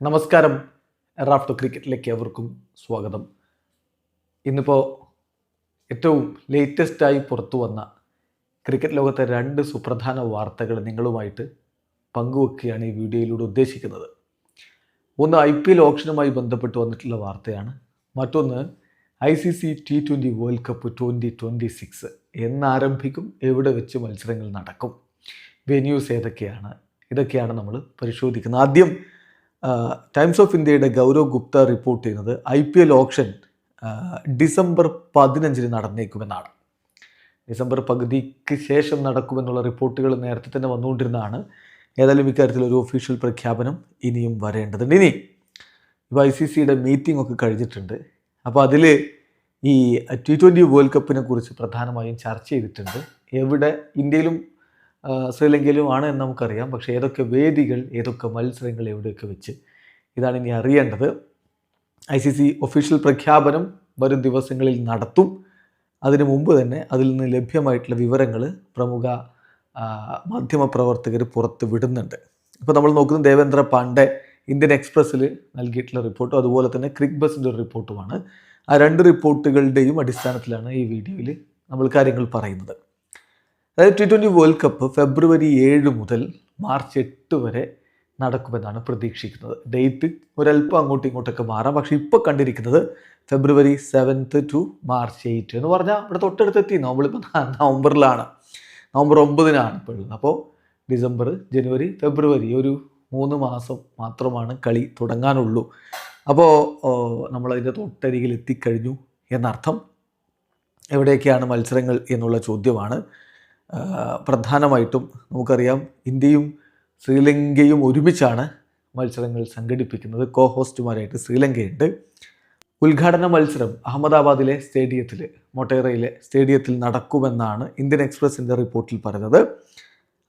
നമസ്കാരം. റാഫ്റ്റോ ക്രിക്കറ്റിലേക്ക് എവർക്കും സ്വാഗതം. ഇന്നിപ്പോൾ ഏറ്റവും ലേറ്റസ്റ്റായി പുറത്തു വന്ന ക്രിക്കറ്റ് ലോകത്തെ രണ്ട് സുപ്രധാന വാർത്തകൾ നിങ്ങളുമായിട്ട് പങ്കുവെക്കുകയാണ് ഈ വീഡിയോയിലൂടെ ഉദ്ദേശിക്കുന്നത്. ഒന്ന് ഐ പി എൽ ഓപ്ഷനുമായി ബന്ധപ്പെട്ട് വന്നിട്ടുള്ള വാർത്തയാണ്. മറ്റൊന്ന് I C C T twenty world cup twenty twenty six എന്നാരംഭിക്കും എവിടെ വെച്ച് മത്സരങ്ങൾ നടക്കും വെന്യൂസ് ഏതൊക്കെയാണ് ഇതൊക്കെയാണ് നമ്മൾ പരിശോധിക്കുന്നത്. ആദ്യം ടൈംസ് ഓഫ് ഇന്ത്യയുടെ ഗൗരവ് ഗുപ്ത റിപ്പോർട്ട് ചെയ്യുന്നത് I P L auction December പതിനഞ്ചിന് നടന്നേക്കുമെന്നാണ്. ഡിസംബർ പകുതിക്ക് ശേഷം നടക്കുമെന്നുള്ള റിപ്പോർട്ടുകൾ നേരത്തെ തന്നെ വന്നുകൊണ്ടിരുന്നതാണ്. ഏതായാലും ഇക്കാര്യത്തിൽ ഒരു ഒഫീഷ്യൽ പ്രഖ്യാപനം ഇനിയും വരേണ്ടതുണ്ട്. ഇനി ഇപ്പോൾ ഐ സി സിയുടെ മീറ്റിംഗ് ഒക്കെ കഴിഞ്ഞിട്ടുണ്ട്. അപ്പോൾ അതിൽ ഈ ടി ട്വന്റി വേൾഡ് കപ്പിനെ കുറിച്ച് പ്രധാനമായും ചർച്ച ചെയ്തിട്ടുണ്ട്. എവിടെ ഇന്ത്യയിലും ശ്രീലങ്കയിലുമാണ് എന്ന് നമുക്കറിയാം. പക്ഷേ ഏതൊക്കെ വേദികൾ ഏതൊക്കെ മത്സരങ്ങൾ എവിടെയൊക്കെ വെച്ച് ഇതാണ് ഇനി അറിയേണ്ടത്. ഐ സി സി ഒഫീഷ്യൽ പ്രഖ്യാപനം വരും ദിവസങ്ങളിൽ നടത്തും. അതിനു മുമ്പ് തന്നെ അതിൽ നിന്ന് ലഭ്യമായിട്ടുള്ള വിവരങ്ങൾ പ്രമുഖ മാധ്യമപ്രവർത്തകർ പുറത്ത് വിടുന്നുണ്ട്. ഇപ്പോൾ നമ്മൾ നോക്കുന്നത് ദേവേന്ദ്ര പാണ്ഡെ ഇന്ത്യൻ എക്സ്പ്രസ്സിൽ നൽകിയിട്ടുള്ള റിപ്പോർട്ടും അതുപോലെ തന്നെ ക്രിക് ബസിന്റെ ഒരു റിപ്പോർട്ടുമാണ്. ആ രണ്ട് റിപ്പോർട്ടുകളുടെയും അടിസ്ഥാനത്തിലാണ് ഈ വീഡിയോയിൽ നമ്മൾ കാര്യങ്ങൾ പറയുന്നത്. അതായത് T twenty world cup February ഏഴ് മുതൽ മാർച്ച് എട്ട് വരെ നടക്കുമെന്നാണ് പ്രതീക്ഷിക്കുന്നത്. ഡേറ്റ് ഒരല്പം അങ്ങോട്ടും ഇങ്ങോട്ടൊക്കെ മാറാം. പക്ഷേ ഇപ്പോൾ കണ്ടിരിക്കുന്നത് February seventh to March eight എന്ന് പറഞ്ഞാൽ ഇവിടെ തൊട്ടടുത്തെത്തി. നമ്മളിപ്പോൾ നവംബറിലാണ്. നവംബർ ഒമ്പതിനാണ് ഇപ്പോൾ അപ്പോൾ ഡിസംബർ ജനുവരി ഫെബ്രുവരി ഒരു മൂന്ന് മാസം മാത്രമാണ് കളി തുടങ്ങാനുള്ളൂ. അപ്പോൾ നമ്മളതിന്റെ തൊട്ടരികിൽ എത്തിക്കഴിഞ്ഞു എന്നർത്ഥം എവിടെയൊക്കെയാണ് മത്സരങ്ങൾ എന്നുള്ള ചോദ്യമാണ്. പ്രധാനമായിട്ടും നമുക്കറിയാം ഇന്ത്യയും ശ്രീലങ്കയും ഒരുമിച്ചാണ് മത്സരങ്ങൾ സംഘടിപ്പിക്കുന്നത്. കോ ഹോസ്റ്റുമാരായിട്ട് ശ്രീലങ്കയുണ്ട്. ഉദ്ഘാടന മത്സരം അഹമ്മദാബാദിലെ സ്റ്റേഡിയത്തിൽ മൊട്ടേറയിലെ സ്റ്റേഡിയത്തിൽ നടക്കുമെന്നാണ് ഇന്ത്യൻ എക്സ്പ്രസിന്റെ റിപ്പോർട്ടിൽ പറഞ്ഞത്.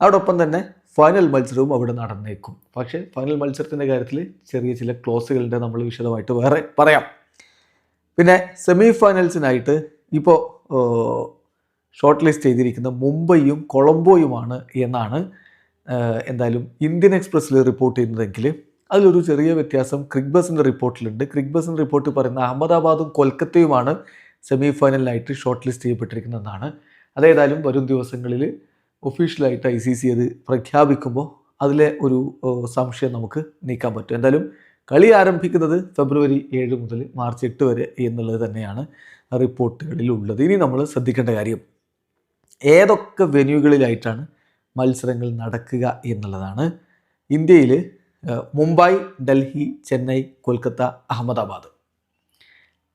അതോടൊപ്പം തന്നെ ഫൈനൽ മത്സരവും അവിടെ നടന്നേക്കും. പക്ഷേ ഫൈനൽ മത്സരത്തിന്റെ കാര്യത്തിൽ ചെറിയ ചില ക്ലോസുകളുണ്ട്. നമ്മൾ വിശദമായിട്ട് വേറെ പറയാം. പിന്നെ സെമി ഫൈനൽസിനായിട്ട് ഇപ്പോൾ ഷോർട്ട് ലിസ്റ്റ് ചെയ്തിരിക്കുന്ന മുംബൈയും കൊളംബോയുമാണ് എന്നാണ് എന്തായാലും ഇന്ത്യൻ എക്സ്പ്രസ്സിൽ റിപ്പോർട്ട് ചെയ്യുന്നതെങ്കിൽ അതിലൊരു ചെറിയ വ്യത്യാസം ക്രിക് ബസിന്റെ റിപ്പോർട്ടിലുണ്ട്. ക്രിക് ബസിന്റെ റിപ്പോർട്ട് പറയുന്ന അഹമ്മദാബാദും കൊൽക്കത്തയുമാണ് സെമി ഫൈനലിനായിട്ട് ഷോർട്ട് ലിസ്റ്റ് ചെയ്യപ്പെട്ടിരിക്കുന്നതെന്നാണ്. അതേതായാലും വരും ദിവസങ്ങളിൽ ഒഫീഷ്യലായിട്ട് ഐ സി സി അത് പ്രഖ്യാപിക്കുമ്പോൾ അതിലെ ഒരു സംശയം നമുക്ക് നീക്കാൻ പറ്റും. എന്തായാലും കളി ആരംഭിക്കുന്നത് ഫെബ്രുവരി ഏഴ് മുതൽ മാർച്ച് എട്ട് വരെ എന്നുള്ളത് തന്നെയാണ് റിപ്പോർട്ടുകളിൽ ഉള്ളത് ഇനി നമ്മൾ ശ്രദ്ധിക്കേണ്ട കാര്യം ഏതൊക്കെ വെന്യൂകളിലായിട്ടാണ് മത്സരങ്ങൾ നടക്കുക എന്നുള്ളതാണ് ഇന്ത്യയിൽ മുംബൈ ഡൽഹി ചെന്നൈ കൊൽക്കത്ത അഹമ്മദാബാദ്.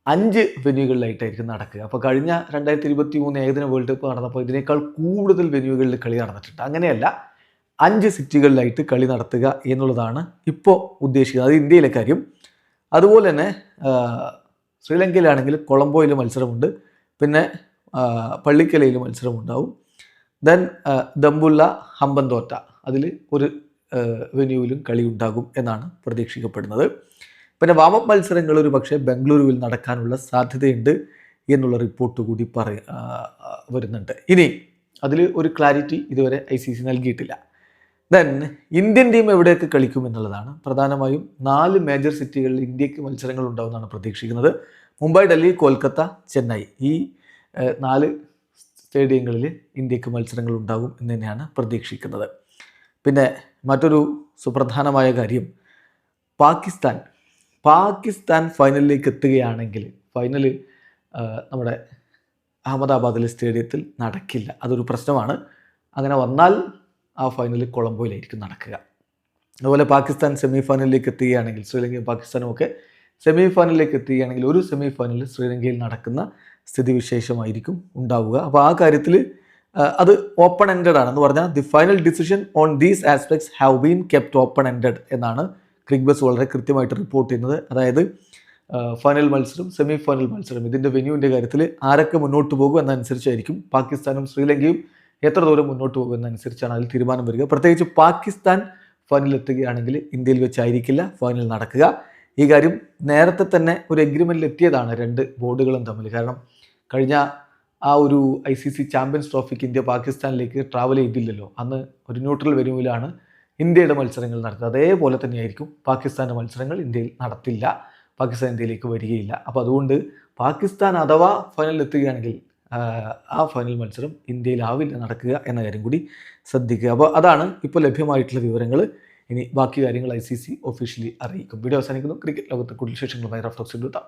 അഞ്ച് വെന്യൂകളിലായിട്ടായിരിക്കും നടക്കുക. അപ്പോൾ കഴിഞ്ഞ രണ്ടായിരത്തി ഇരുപത്തി മൂന്ന് ഏകദിന വേൾഡ് കപ്പ് നടന്നപ്പോൾ ഇതിനേക്കാൾ കൂടുതൽ വെന്യൂകളിൽ കളി നടന്നിട്ടുണ്ട്. അങ്ങനെയല്ല അഞ്ച് സിറ്റികളിലായിട്ട് കളി നടത്തുക എന്നുള്ളതാണ് ഇപ്പോൾ ഉദ്ദേശിക്കുന്നത്. അത് ഇന്ത്യയിലെ കാര്യം. അതുപോലെ തന്നെ ശ്രീലങ്കയിലാണെങ്കിൽ കൊളംബോയിൽ മത്സരമുണ്ട്. പിന്നെ പള്ളിക്കലയിൽ മത്സരമുണ്ടാവും. ദെൻ ദമ്പുല്ല ഹമ്പന്തോറ്റ അതിൽ ഒരു വെന്യൂവിലും കളി ഉണ്ടാകും എന്നാണ് പ്രതീക്ഷിക്കപ്പെടുന്നത്. പിന്നെ വാമപ്പ് മത്സരങ്ങൾ ഒരു പക്ഷേ ബംഗളൂരുവിൽ നടക്കാനുള്ള സാധ്യതയുണ്ട് എന്നുള്ള റിപ്പോർട്ട് കൂടി പറയ വരുന്നുണ്ട്. ഇനി അതിൽ ഒരു ക്ലാരിറ്റി ഇതുവരെ ഐ സി സി നൽകിയിട്ടില്ല. ദെൻ ഇന്ത്യൻ ടീം എവിടെയൊക്കെ കളിക്കും എന്നുള്ളതാണ്. പ്രധാനമായും നാല് മേജർ സിറ്റികളിൽ ഇന്ത്യയ്ക്ക് മത്സരങ്ങൾ ഉണ്ടാവുമെന്നാണ് പ്രതീക്ഷിക്കുന്നത്. മുംബൈ ഡൽഹി കൊൽക്കത്ത ചെന്നൈ. ഈ നാല് സ്റ്റേഡിയങ്ങളിൽ ഇന്ത്യയ്ക്ക് മത്സരങ്ങൾ ഉണ്ടാകും എന്ന് തന്നെയാണ് പ്രതീക്ഷിക്കുന്നത്. പിന്നെ മറ്റൊരു സുപ്രധാനമായ കാര്യം പാകിസ്ഥാൻ. പാകിസ്ഥാൻ ഫൈനലിലേക്ക് എത്തുകയാണെങ്കിൽ ഫൈനൽ നമ്മുടെ അഹമ്മദാബാദിലെ സ്റ്റേഡിയത്തിൽ നടക്കില്ല. അതൊരു പ്രശ്നമാണ്. അങ്ങനെ വന്നാൽ ആ ഫൈനൽ കൊളംബോയിലായിരിക്കും നടക്കുക. അതുപോലെ പാകിസ്ഥാൻ സെമി ഫൈനലിലേക്ക് എത്തുകയാണെങ്കിൽ ശ്രീലങ്കയും പാകിസ്ഥാനും ഒക്കെ സെമി ഫൈനലിലേക്ക് എത്തുകയാണെങ്കിൽ ഒരു സെമി ഫൈനൽ ശ്രീലങ്കയിൽ നടക്കുന്ന സ്ഥിതിവിശേഷമായിരിക്കും ഉണ്ടാവുക. അപ്പോൾ ആ കാര്യത്തിൽ അത് ഓപ്പൺ എൻഡഡ് ആണെന്ന് പറഞ്ഞാൽ the final decision on these aspects have been kept open ended എന്നാണ് ക്രിക് ബസ് വളരെ കൃത്യമായിട്ട് റിപ്പോർട്ട് ചെയ്യുന്നത്. അതായത് ഫൈനൽ മത്സരം സെമി ഫൈനൽ മത്സരം ഇതിന്റെ വെന്യൂവിന്റെ കാര്യത്തിൽ ആരൊക്കെ മുന്നോട്ട് പോകും എന്നനുസരിച്ചായിരിക്കും പാകിസ്ഥാനും ശ്രീലങ്കയും എത്ര ദൂരം മുന്നോട്ട് പോകും എന്നനുസരിച്ചാണ് അതിൽ തീരുമാനം വരിക. പ്രത്യേകിച്ച് പാകിസ്ഥാൻ ഫൈനലിൽ എത്തുകയാണെങ്കിൽ ഇന്ത്യയിൽ വെച്ചായിരിക്കില്ല ഫൈനൽ നടക്കുക. ഈ കാര്യം നേരത്തെ തന്നെ ഒരു എഗ്രിമെന്റിൽ എത്തിയതാണ് രണ്ട് ബോർഡുകളും തമ്മിൽ. കാരണം കഴിഞ്ഞ ആ ഒരു ഐ സി സി ചാമ്പ്യൻസ് ട്രോഫിക്ക് ഇന്ത്യ പാകിസ്ഥാനിലേക്ക് ട്രാവൽ ചെയ്തില്ലല്ലോ. അന്ന് ഒരു ന്യൂട്രൽ വെന്യൂവിലാണ് ഇന്ത്യയുടെ മത്സരങ്ങൾ നടത്തുന്നത് അതേപോലെ തന്നെയായിരിക്കും പാകിസ്ഥാന്റെ മത്സരങ്ങൾ ഇന്ത്യയിൽ നടത്തില്ല. പാകിസ്ഥാൻ ഇന്ത്യയിലേക്ക് വരികയില്ല. അപ്പോൾ അതുകൊണ്ട് പാകിസ്ഥാൻ അഥവാ ഫൈനലിൽ എത്തുകയാണെങ്കിൽ ആ, ഫൈനൽ മത്സരം ഇന്ത്യയിലാവില്ല നടക്കുക എന്ന കാര്യം കൂടി ശ്രദ്ധിക്കുക. അപ്പോൾ അതാണ് ഇപ്പോൾ ലഭ്യമായിട്ടുള്ള വിവരങ്ങൾ. ഇനി ബാക്കി കാര്യങ്ങൾ ഐ സി സി ഒഫീഷ്യലി അറിയിക്കും. വീഡിയോ അവസാനിക്കുന്നു. ക്രിക്കറ്റ് ലോകത്ത് കൂടുതൽ വിശേഷങ്ങളുമായി റഫ്റ്റോക്സ് എടുത്താം